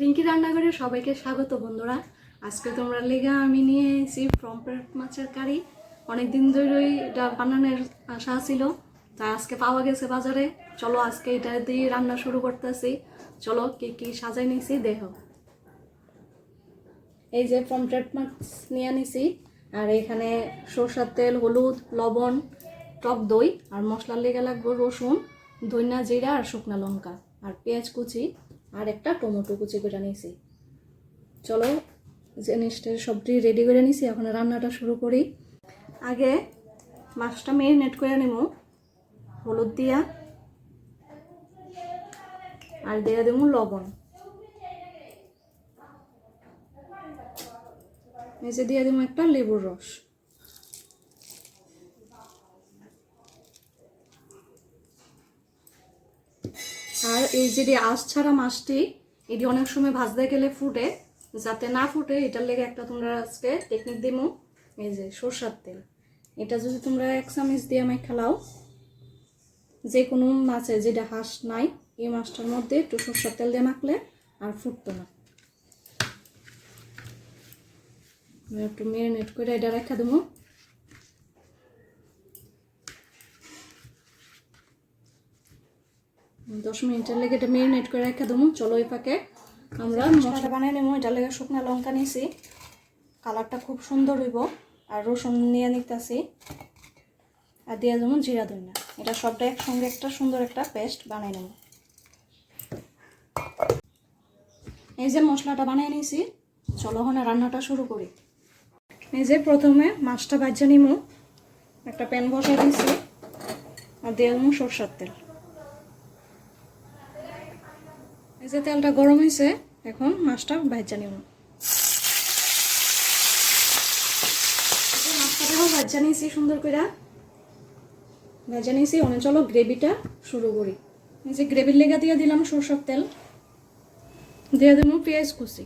রিঙ্কি রান্নাঘরে সবাইকে স্বাগত বন্ধুরা। আজকে তোমরা লেগা আমি নিয়ে এসেছি ফ্রম্পেট মাছের কারি। অনেকদিন ধরেই এটা বানানোর আশা ছিল, তা আজকে পাওয়া গেছে বাজারে। চলো আজকে এটা দিয়ে রান্না শুরু করতেছি। চলো কি কি সাজাই নিছি দেহ এই যে ফ্রম্পেট মাছ নিয়ে নিছি, আর এখানে সরষার তেল, হলুদ, লবণ, টক দই, আর মশলার লেগে লাগবে রসুন, ধনিয়া জিরা আর শুকনা লঙ্কা, আর পেঁয়াজ কুচি। আর একটা টমেটো কুচি করে নিয়েছি। চলো, জিনিসটা সবটি রেডি করে নিছি এখন রান্নাটা শুরু করি। আগে মাছটা মেরিনেট করে নেব হলুদ দিয়া, আর দিয়ে দেবো লবণ। নিচে দিয়ে দেবো একটা লেবুর রস। আর এই যে আঁশ ছাড়া মাছটি, এটি অনেক সময় ভাজতে গেলে ফুটে। যাতে না ফুটে, এটার লেগে একটা তোমরা আজকে টেকনিক দিমো। এই যে সরষার তেল। এটা যদি তোমরা এক চামচ দিয়ে আমায় খেলাও যে কোনো মাছে যেটা হাঁস নাই, এই মাছটার মধ্যে একটু সরষার তেল দিয়ে মাখলে আর ফুটতো না। একটু মেরিনেট করে এটা রেখে দেবো দশ মিনিটের লেগে এটা মেরিনেট করে রেখে দেবো। চলো এই পাকে আমরা মশলা বানিয়ে নেব। এটা লেগে শুকনো লঙ্কা নিয়েছি। কালারটা খুব সুন্দর হইব। আর রসুন নিয়ে নিতেছি। আর দিয়ে দেবো জিরা ধনিয়া। এটা সবটা একসঙ্গে একটা সুন্দর একটা পেস্ট বানিয়ে নেব। এই যে মশলাটা বানিয়ে নিয়েছি, চলো ওখানে রান্নাটা শুরু করি। এই যে প্রথমে মাছটা ভাজা নিমু। একটা প্যান বসা দিয়েছি আর দিয়ে দেবো সরষার তেল। যে তেলটা গরম হয়েছে, এখন মাছটা ভাজা নিব। মাছটাও ভাজা নিয়েছি, সুন্দর করে ভাজা নিয়েছি অনেক চলো গ্রেভিটা শুরু করি। এই যে গ্রেভির লেগা দিয়ে দিলাম সরষের তেল। দিয়ে দেবো পেঁয়াজ কুচি।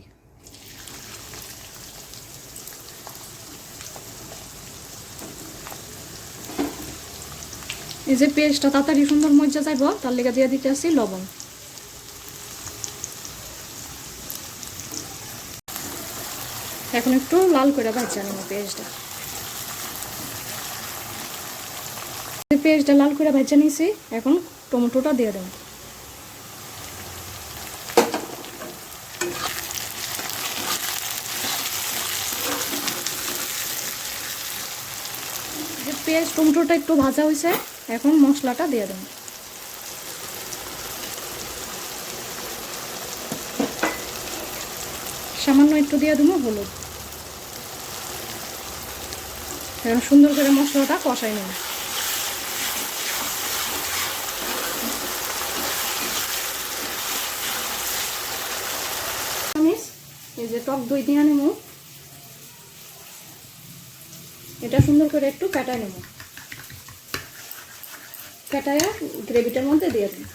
এই যে পেস্টটা তাড়াতাড়ি সুন্দর মজা যাইব, তার লেগে দিয়ে দিতে আসি লবণ। এখন একটু লাল করে ভাজা নেব পেঁয়াজটা। পেঁয়াজটা লাল করে ভাজা নিয়েছি, এখন টমেটোটা দিয়ে দেব। পেঁয়াজ, টমেটোটা একটু ভাজা হয়েছে, এখন মশলাটা দিয়ে দেব। সামান্য একটু দিয়ে দেবো হলুদ এখন সুন্দর করে মশলাটা কষাই নেব। এই যে টক দই দিয়ে নেব। এটা সুন্দর করে একটু কাটায় নেব। কাটায় গ্রেভিটার মধ্যে দিয়ে দেব।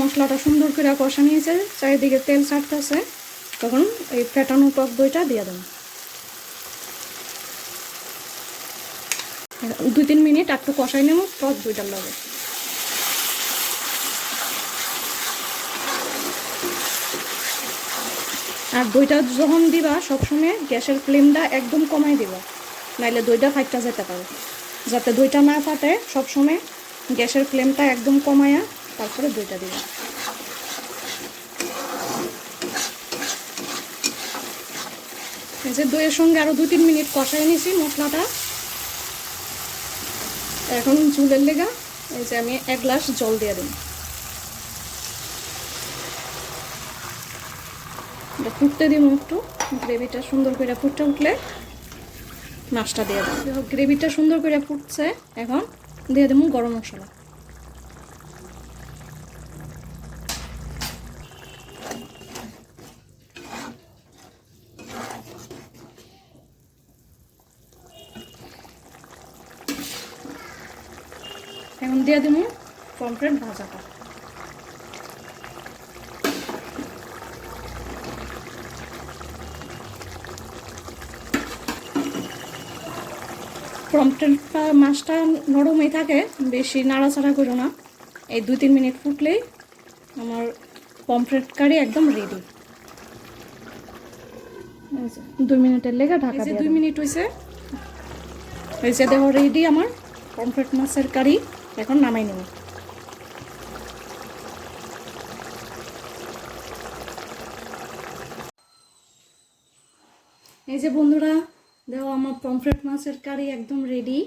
মশলাটা সুন্দর করে কষা নিয়েছে, চারিদিকে তেল ছাড়তেছে। তখন এই ফেটানো টক দইটা দিয়ে দেবো। দুই তিন মিনিট একটু কষাই নেব, টক দইটার লাগে। আর দইটা যখন দিবা, সবসময় গ্যাসের ফ্লেমটা একদম কমাই দিবা। নাইলে দইটা ফাইটটা যেতে পারে। যাতে দইটা না ফাটে, সবসময় গ্যাসের ফ্লেমটা একদম কমায়া তারপরে দইটা দিবা। এই যে দইয়ের সঙ্গে আরও দু তিন মিনিট কষাই নিয়েছি মশলাটা। এখন চুলের লেগা, এই যে আমি এক গ্লাস জল দিয়ে দিই ফুটতে দিব একটু, গ্রেভিটা সুন্দর করে ফুটে উঠলে মাছটা দিয়ে দেবো গ্রেভিটা সুন্দর করে ফুটছে, এখন দিয়ে দেবো গরম মশলা। এখন দিয়ে দেবো পমফ্রেট ভাজাটা। পমফ্রেট মাছটা নরমই থাকে বেশি নাড়াচাড়া করো না। এই দুই তিন মিনিট ফুটলেই আমার পমফ্রেট কারি একদম রেডি দুই মিনিটের লেগে ঢাকা দিয়ে দুই মিনিট হয়েছে হয়েছে দেখো রেডি আমার পমফ্রেট মাছের কারি। এখন নামাই নেব। এই যে বন্ধুরা, দেখো আমার পমফ্রেট মাছের কারি একদম রেডি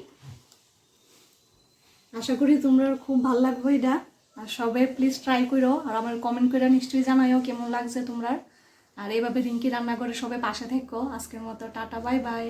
আশা করি তোমরা খুব ভালো লাগবে এটা। আর সবাই প্লিজ ট্রাই করো, আর আমার কমেন্ট করে নিশ্চয়ই জানাইও কেমন লাগছে তোমরা আর এইভাবে রিঙ্কি রান্না করে সবাই পাশে থেকো। আজকের মতো টাটা বাই বাই